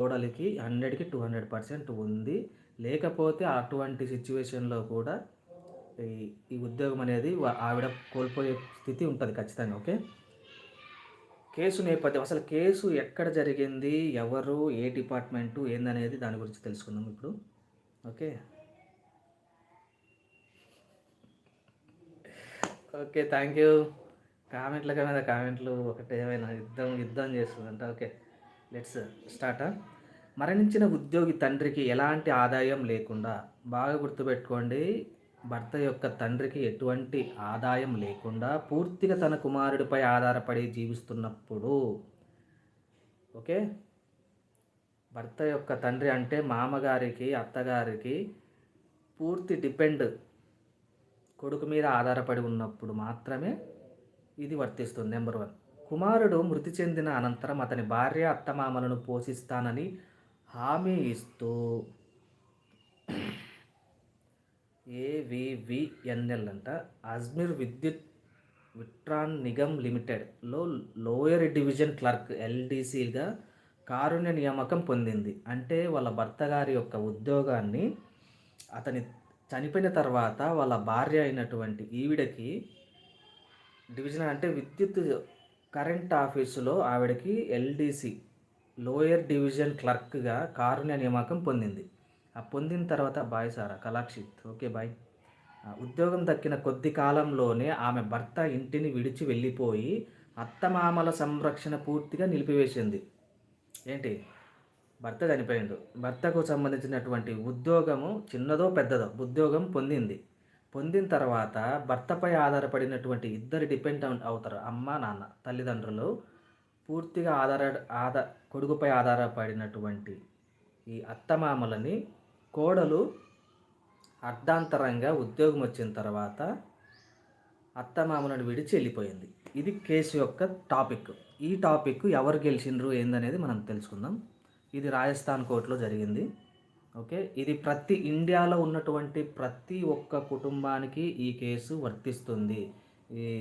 కోడలికి హండ్రెడ్కి two hundred percent ఉంది. లేకపోతే అటువంటి సిచ్యువేషన్లో కూడా ఈ ఈ ఉద్యోగం అనేది ఆవిడ కోల్పోయే స్థితి ఉంటుంది ఖచ్చితంగా ఓకే? కేసు నేపథ్యం అసలు కేసు ఎక్కడ జరిగింది ఎవరు ఏ డిపార్ట్మెంటు ఏందనేది దాని గురించి తెలుసుకుందాం ఇప్పుడు ఓకే? ఓకే థ్యాంక్ యూ కామెంట్ల మీద కామెంట్లు ఒకటి ఏమైనా యుద్ధం యుద్ధం చేస్తుందంట ఓకే? లెట్స్ స్టార్ట్ మరణించిన ఉద్యోగి తండ్రికి ఎలాంటి ఆదాయం లేకుండా బాగా గుర్తుపెట్టుకోండి భర్త యొక్క తండ్రికి ఎటువంటి ఆదాయం లేకుండా పూర్తిగా తన కుమారుడిపై ఆధారపడి జీవిస్తున్నప్పుడు ఓకే? భర్త యొక్క తండ్రి అంటే మామగారికి అత్తగారికి పూర్తి డిపెండ్ కొడుకు మీద ఆధారపడి ఉన్నప్పుడు మాత్రమే ఇది వర్తిస్తుంది నెంబర్ వన్. కుమారుడు మృతి చెందిన అనంతరం అతని భార్య అత్తమామలను పోషిస్తానని హామీ ఇస్తూ ఏవివిఎన్ఎల్ అంట. అజ్మీర్ విద్యుత్ విట్రాన్ నిగమ్ లిమిటెడ్లో లోయర్ డివిజన్ క్లర్క్ ఎల్డీసీగా కారుణ్య నియామకం పొందింది. అంటే వాళ్ళ భర్త గారి యొక్క ఉద్యోగాన్ని అతని చనిపోయిన తర్వాత వాళ్ళ భార్య అయినటువంటి ఈవిడకి డివిజన్ అంటే విద్యుత్ కరెంట్ ఆఫీసులో ఆవిడకి ఎల్డీసీ లోయర్ డివిజన్ క్లర్క్గా కారుణ్య నియామకం పొందింది. ఆ పొందిన తర్వాత బాయ్ సారా కలాక్షిత్ ఓకే బాయ్. ఉద్యోగం దక్కిన కొద్ది కాలంలోనే ఆమె భర్త ఇంటిని విడిచి వెళ్ళిపోయి అత్తమామల సంరక్షణ పూర్తిగా నిలిపివేసింది. ఏంటి? భర్త చనిపోయిండు. భర్తకు సంబంధించినటువంటి ఉద్యోగము చిన్నదో పెద్దదో ఉద్యోగం పొందింది. పొందిన తర్వాత భర్తపై ఆధారపడినటువంటి ఇద్దరు డిపెండ్ అవుతారు అమ్మ నాన్న తల్లిదండ్రులు. పూర్తిగా ఆధార ఆధార కొడుకుపై ఆధారపడినటువంటి ఈ అత్తమామలని కోడలు అర్ధాంతరంగా ఉద్యోగం వచ్చిన తర్వాత అత్తమామలను విడిచి వెళ్ళిపోయింది. ఇది కేసు యొక్క టాపిక్. ఈ టాపిక్ ఎవరు గెలిచిండ్రు ఏందనేది మనం తెలుసుకుందాం. ఇది రాజస్థాన్ కోర్టులో జరిగింది. ఓకే? ఇది ప్రతి ఇండియాలో ఉన్నటువంటి ప్రతి ఒక్క కుటుంబానికి ఈ కేసు వర్తిస్తుంది.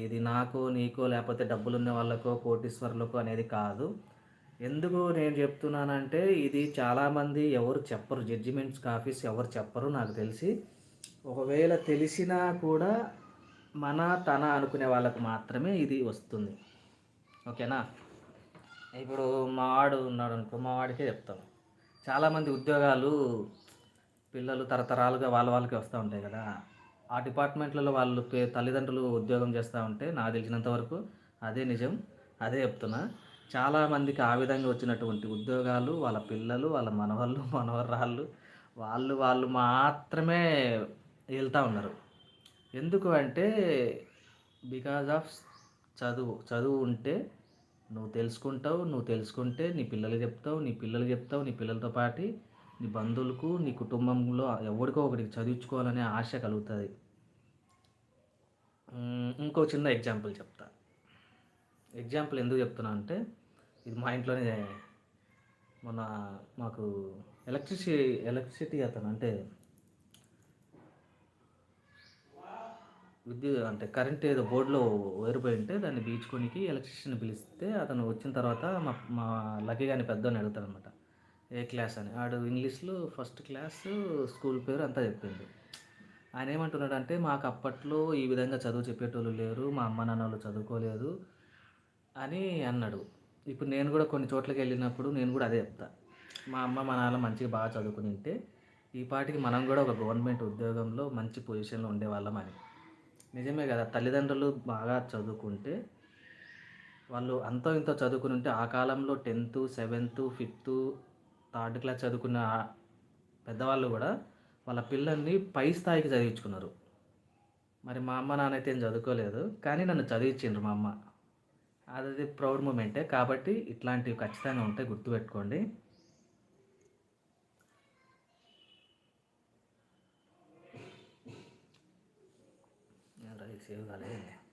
ఇది నాకు నీకో లేకపోతే డబ్బులున్న వాళ్ళకో కోటీశ్వర్లకో అనేది కాదు. ఎందుకు నేను చెప్తున్నానంటే ఇది చాలామంది ఎవరు చెప్పరు. జడ్జిమెంట్స్ ఆఫీస్ ఎవరు చెప్పరు నాకు తెలిసి. ఒకవేళ తెలిసినా కూడా మన తన అనుకునే వాళ్ళకు మాత్రమే ఇది వస్తుంది. ఓకేనా? ఇప్పుడు మా వాడు ఉన్నాడు అనుకో మా వాడికే చెప్తాను. చాలామంది ఉద్యోగాలు పిల్లలు తరతరాలుగా వాళ్ళ వాళ్ళకి వస్తూ ఉంటాయి కదా. ఆ డిపార్ట్మెంట్లలో వాళ్ళు తల్లిదండ్రులు ఉద్యోగం చేస్తూ ఉంటే నాకు తెలిసినంత వరకు అదే నిజం అదే చెప్తున్నా. చాలామందికి ఆ విధంగా వచ్చినటువంటి ఉద్యోగాలు వాళ్ళ పిల్లలు వాళ్ళ మనవాళ్ళు మనవరాళ్ళు వాళ్ళు వాళ్ళు మాత్రమే వెళ్తూ ఉన్నారు. ఎందుకు అంటే బికాజ్ ఆఫ్ చదువు చదువు ఉంటే నువ్వు తెలుసుకుంటావు నువ్వు తెలుసుకుంటే నీ పిల్లలు చెప్తావు నీ పిల్లలు చెప్తావు నీ పిల్లలతో పాటు నీ బంధువులకు నీ కుటుంబంలో ఎవరికో ఒకరికి చదివించుకోవాలనే ఆశ కలుగుతుంది. ఇంకో చిన్న ఎగ్జాంపుల్ చెప్తా. ఎగ్జాంపుల్ ఎందుకు చెప్తున్నా అంటే ఇది మా ఇంట్లోనే మొన్న మాకు ఎలక్ట్రిసిటీ ఎలక్ట్రిసిటీ అతను అంటే విద్యుత్ అంటే కరెంట్ ఏదో బోర్డులో వేరిపోయి ఉంటే దాన్ని బీచుకొనికి ఎలక్ట్రీషియన్ పిలిస్తే అతను వచ్చిన తర్వాత మా మా లక్కీ గాని పెద్దోని అడుగుతాడు అనమాట ఏ క్లాస్ అని. ఆడు ఇంగ్లీష్లో ఫస్ట్ క్లాస్ స్కూల్ పేరు అంతా చెప్పింది ఆయన ఏమంటున్నాడు అంటే మాకు అప్పట్లో ఈ విధంగా చదువు చెప్పేటోళ్ళు లేరు మా అమ్మ నాన్న వాళ్ళు చదువుకోలేదు అని అన్నాడు. ఇప్పుడు నేను కూడా కొన్ని చోట్లకి వెళ్ళినప్పుడు నేను కూడా అదే చెప్తా. మా అమ్మ మా నాన్న మంచిగా బాగా చదువుకుని ఉంటే ఈ పాటికి మనం కూడా ఒక గవర్నమెంట్ ఉద్యోగంలో మంచి పొజిషన్లో ఉండేవాళ్ళం అని. నిజమే కదా తల్లిదండ్రులు బాగా చదువుకుంటే వాళ్ళు అంతో ఇంతో చదువుకుని ఉంటే ఆ కాలంలో tenth seventh fifth third class చదువుకున్న పెద్దవాళ్ళు కూడా వాళ్ళ పిల్లల్ని పై స్థాయికి చదివించుకున్నారు. మరి మా అమ్మ నాన్న అయితే ఏం చదువుకోలేదు కానీ నన్ను చదివించిండ్రు మా అమ్మ. అది ప్రౌడ్ మూమెంటే. కాబట్టి ఇట్లాంటివి ఖచ్చితంగా ఉంటే గుర్తుపెట్టుకోండి. ていう。